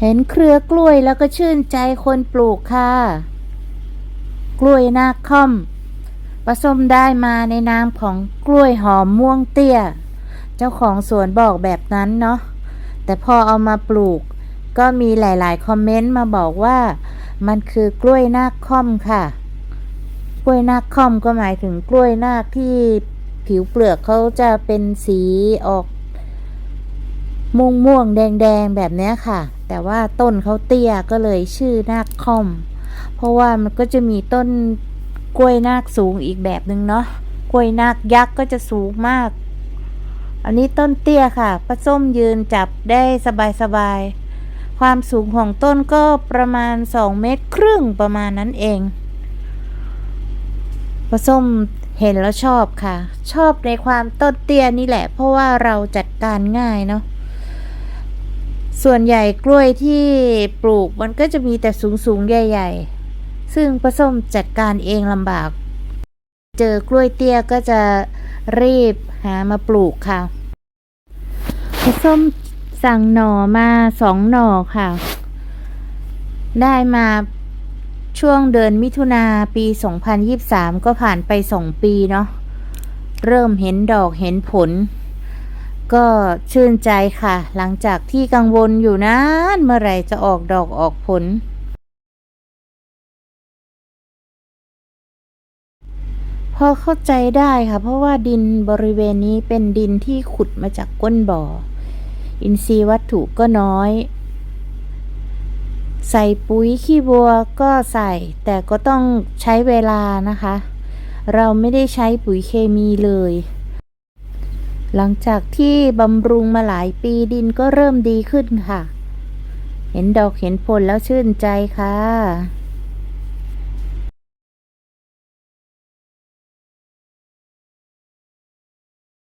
เห็นเครือกล้วยแล้วก็ชื่นใจคนปลูกค่ะ กล้วยนาคค่อมปลาส้มได้มาในนามของกล้วยหอมม่วงเตี้ย เจ้าของสวนบอกแบบนั้นเนาะ แต่พอเอามาปลูก ก็มีหลายๆ คอมเมนต์มาบอกว่า มันคือกล้วยนาคค่อมค่ะ กล้วยนาคค่อมก็หมายถึงกล้วยนาคที่ผิวเปลือกเขาจะเป็นสีออก ม่วงม่วงแดงแดงแบบนี้ค่ะ แต่ว่าต้นเขาเตี้ยก็เลยชื่อนาคคอม เพราะว่ามันก็จะมีต้นกล้วยนาคสูงอีกแบบหนึ่งเนาะกล้วยนาคยักษ์ก็จะสูงมาก อันนี้ต้นเตี้ยค่ะป้าส้มยืนจับได้สบายๆความสูงของต้นก็ประมาณสองเมตรครึ่งประมาณนั้นเองป้าส้มเห็นแล้วชอบค่ะ ชอบในความต้นเตี้ยนี่แหละ เพราะว่าเราจัดการง่ายเนาะ ส่วนใหญ่กล้วยที่ปลูกมันก็จะมีแต่สูงๆใหญ่ ๆ ซึ่งป้าส้มจัดการเองลำบาก เจอกล้วยเตี้ยก็จะรีบหามาปลูกค่ะป้าส้มสั่งหน่อมาสองหน่อค่ะ ได้มาช่วงเดือนมิถุนาปี 2023 ก็ผ่านไปสองปีเนาะ เริ่มเห็นดอกเห็นผล ก็ชื่นใจค่ะ หลังจากที่กังวลอยู่นานเมื่อไรจะออกดอกออกผล พอเข้าใจได้ค่ะ เพราะว่าดินบริเวณนี้เป็นดินที่ขุดมาจากก้นบ่อ อินทรีย์วัตถุก็น้อย ใส่ปุ๋ยขี้บัวก็ใส่ แต่ก็ต้องใช้เวลานะคะ เราไม่ได้ใช้ปุ๋ยเคมีเลย หลังจากที่บำรุงมาหลายปีดินก็เริ่มดีขึ้นค่ะ เห็นดอกเห็นผลแล้วชื่นใจค่ะ